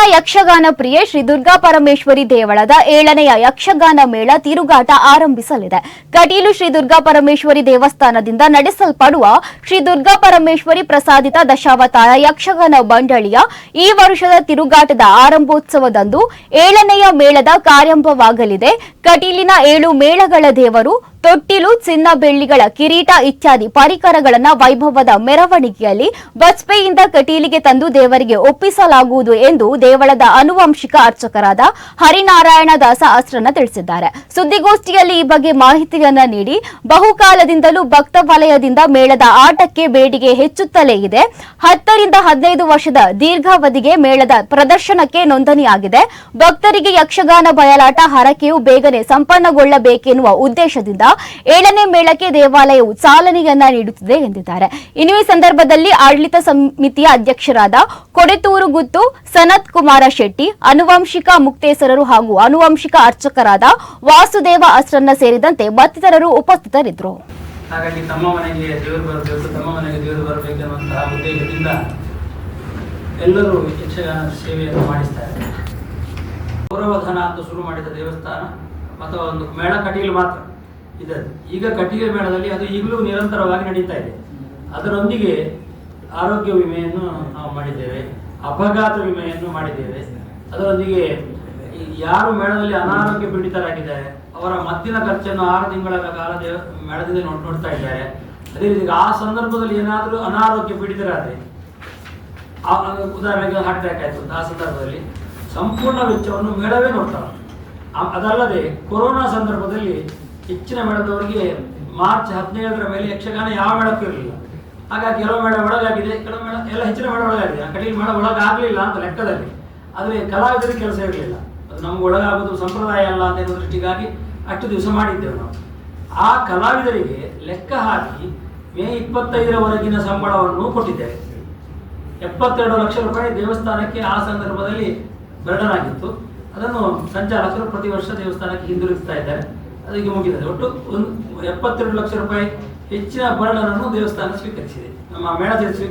ಕಟೀಲಿನ ಯಕ್ಷಗಾನ ಪ್ರಿಯ ಶ್ರೀ ದುರ್ಗಾ ಪರಮೇಶ್ವರಿ ದೇವಳದ ಏಳನೆಯ ಯಕ್ಷಗಾನ ಮೇಳ ತಿರುಗಾಟ ಆರಂಭಿಸಲಿದೆ. ಕಟೀಲು ಶ್ರೀ ದುರ್ಗಾ ಪರಮೇಶ್ವರಿ ದೇವಸ್ಥಾನದಿಂದ ನಡೆಸಲ್ಪಡುವ ಶ್ರೀ ದುರ್ಗಾ ಪರಮೇಶ್ವರಿ ಪ್ರಸಾದಿತ ದಶಾವತಾರ ಯಕ್ಷಗಾನ ಮಂಡಳಿಯ ಈ ವರ್ಷದ ತಿರುಗಾಟದ ಆರಂಭೋತ್ಸವದಂದು ಏಳನೆಯ ಮೇಳದ ಕಾರ್ಯಂಭವಾಗಲಿದೆ. ಕಟೀಲಿನ ಏಳು ಮೇಳಗಳ ದೇವರು ತೊಟ್ಟಿಲು, ಚಿನ್ನ ಬೆಳ್ಳಿಗಳ ಕಿರೀಟ ಇತ್ಯಾದಿ ಪರಿಕರಗಳನ್ನ ವೈಭವದ ಮೆರವಣಿಗೆಯಲ್ಲಿ ಬಜ್ಪೆಯಿಂದ ಕಟೀಲಿಗೆ ತಂದು ದೇವರಿಗೆ ಒಪ್ಪಿಸಲಾಗುವುದು ಎಂದು ದೇವಳದ ಅನುವಂಶಿಕ ಅರ್ಚಕರಾದ ಹರಿನಾರಾಯಣ ದಾಸ ಅಸ್ರನ್ನ ತಿಳಿಸಿದ್ದಾರೆ. ಸುದ್ದಿಗೋಷ್ಠಿಯಲ್ಲಿ ಈ ಬಗ್ಗೆ ಮಾಹಿತಿಯನ್ನ ನೀಡಿ ಬಹುಕಾಲದಿಂದಲೂ ಭಕ್ತ ವಲಯದಿಂದ ಮೇಳದ ಆಟಕ್ಕೆ ಬೇಡಿಕೆ ಹೆಚ್ಚುತ್ತಲೇ ಇದೆ. ಹತ್ತರಿಂದ ಹದಿನೈದು ವರ್ಷದ ದೀರ್ಘಾವಧಿಗೆ ಮೇಳದ ಪ್ರದರ್ಶನಕ್ಕೆ ನೋಂದಣಿಯಾಗಿದೆ. ಭಕ್ತರಿಗೆ ಯಕ್ಷಗಾನ ಬಯಲಾಟ, ಹರಕೆಯು ಬೇಗನೆ ಸಂಪನ್ನಗೊಳ್ಳಬೇಕೆನ್ನುವ ಉದ್ದೇಶದಿಂದ ಏಳನೇ ಮೇಳಕ್ಕೆ ದೇವಾಲಯವು ಚಾಲನೆಯನ್ನ ನೀಡುತ್ತಿದೆ ಎಂದಿದ್ದಾರೆ. ಇನ್ನು ಈ ಸಂದರ್ಭದಲ್ಲಿ ಆಡಳಿತ ಸಮಿತಿಯ ಅಧ್ಯಕ್ಷರಾದ ಕೊಡೆತೂರು ಗುತ್ತು ಸನತ್ ಕುಮಾರ ಶೆಟ್ಟಿ, ಅನುವಂಶಿಕ ಮುಕ್ತೇಸರರು ಹಾಗೂ ಅನುವಂಶಿಕ ಅರ್ಚಕರಾದ ವಾಸುದೇವ ಅಸ್ರನ್ನ ಸೇರಿದಂತೆ ಮತ್ತಿತರರು ಉಪಸ್ಥಿತರಿದ್ದರು. ಹಾಗಾಗಿ ತಮ್ಮ ಮನೆಗೆ ದೇವರು ಬರಬೇಕು, ತಮ್ಮ ಮನೆಗೆ ದೇವರು ಬರಬೇಕೆನ್ನುವಂತಹ ಉದ್ದೇಶದಿಂದ ಎಲ್ಲರೂ ಯಕ್ಷಗಾನ ಸೇವೆಯನ್ನು ಮಾಡಿಸ್ತಾರೆ ಗೌರವಧನ ಅಂತ ಶುರು ಮಾಡಿದ ದೇವಸ್ಥಾನ, ಅಥವಾ ಒಂದು ಮೇಳ ಕಟೀಲು ಮಾತ್ರ. ಇದೆ ಈಗ ಕಟ್ಟಿಗೆ ಮೇಳದಲ್ಲಿ ಅದು ಈಗಲೂ ನಿರಂತರವಾಗಿ ನಡೀತಾ ಇದೆ. ಅದರೊಂದಿಗೆ ಆರೋಗ್ಯ ವಿಮೆಯನ್ನು ನಾವು ಮಾಡಿದ್ದೇವೆ, ಅಪಘಾತ ವಿಮೆಯನ್ನು ಮಾಡಿದ್ದೇವೆ. ಅದರೊಂದಿಗೆ ಯಾರು ಮೇಳದಲ್ಲಿ ಅನಾರೋಗ್ಯ ಪೀಡಿತರಾಗಿದ್ದಾರೆ, ಅವರ ಮತ್ತಿನ ಖರ್ಚನ್ನು ಆರು ತಿಂಗಳ ಕಾಲ ಮೇಳದಿಂದ ನೋಡ್, ನೋಡ್ತಾ ಇದ್ದಾರೆ. ಅದೇ ರೀತಿ ಆ ಸಂದರ್ಭದಲ್ಲಿ ಏನಾದರೂ ಅನಾರೋಗ್ಯ ಪೀಡಿತರಾದರೆ ಉದಾಹರಣೆಗೆ ಹಾರ್ಟ್ ಅಟ್ಯಾಕ್ ಆಯಿತು ಆ ಸಂದರ್ಭದಲ್ಲಿ ಸಂಪೂರ್ಣ ವೆಚ್ಚವನ್ನು ಮೇಳವೇ ನೋಡ್ತಾರೆ. ಅದಲ್ಲದೆ ಕೊರೋನಾ ಸಂದರ್ಭದಲ್ಲಿ ಹೆಚ್ಚಿನ ಮೇಳದವರಿಗೆ ಮಾರ್ಚ್ ಹದಿನೇಳರ ಮೇಲೆ ಯಕ್ಷಗಾನ ಯಾವ ಮೇಳಕ್ಕೂ ಇರಲಿಲ್ಲ. ಹಾಗಾಗಿ ಕೆಲವು ಮೇಳ ಒಳಗಾಗಿದೆ, ಕೆಲವು ಮೇಳ ಎಲ್ಲ ಹೆಚ್ಚಿನ ಮೇಳ ಒಳಗಾಗಿದೆ. ಆ ಕಟೀಲು ಮೇಳ ಒಳಗಾಗಲಿಲ್ಲ ಅಂತ ಲೆಕ್ಕದಲ್ಲಿ. ಆದರೆ ಕಲಾವಿದರಿಗೆ ಕೆಲಸ ಇರಲಿಲ್ಲ. ಅದು ನಮ್ಗೆ ಒಳಗಾಗೋದು ಸಂಪ್ರದಾಯ ಅಲ್ಲ ಅಂತ ಅನ್ನೋ ದೃಷ್ಟಿಗಾಗಿ ಅಷ್ಟು ದಿವಸ ಮಾಡಿದ್ದೇವೆ ನಾವು. ಆ ಕಲಾವಿದರಿಗೆ ಲೆಕ್ಕ ಹಾಕಿ ಮೇ ಇಪ್ಪತ್ತೈದರವರೆಗಿನ ಸಂಬಳವನ್ನು ಕೊಟ್ಟಿದ್ದೇವೆ. ಎಪ್ಪತ್ತೆರಡು ಲಕ್ಷ ರೂಪಾಯಿ ದೇವಸ್ಥಾನಕ್ಕೆ ಆ ಸಂದರ್ಭದಲ್ಲಿ ಬರ್ಡನ್ ಆಗಿತ್ತು ಅದನ್ನು ಸಂಚಾರಕರು ಪ್ರತಿ ವರ್ಷ ದೇವಸ್ಥಾನಕ್ಕೆ ಹಿಂದಿರುಗಿಸ್ತಾ ಇದ್ದಾರೆ. ಅದಕ್ಕೆ ಮುಗಿದಿದೆ ಒಟ್ಟು ಒಂದು ಎಪ್ಪತ್ತೆರಡು ಲಕ್ಷ ರೂಪಾಯಿ ಹೆಚ್ಚಿನ ಭರಣವನ್ನು ದೇವಸ್ಥಾನ ಸ್ವೀಕರಿಸಿದೆ. ನಮ್ಮ ಮೇಳದಲ್ಲಿ ಸ್ವೀಕರಿಸಿದೆ.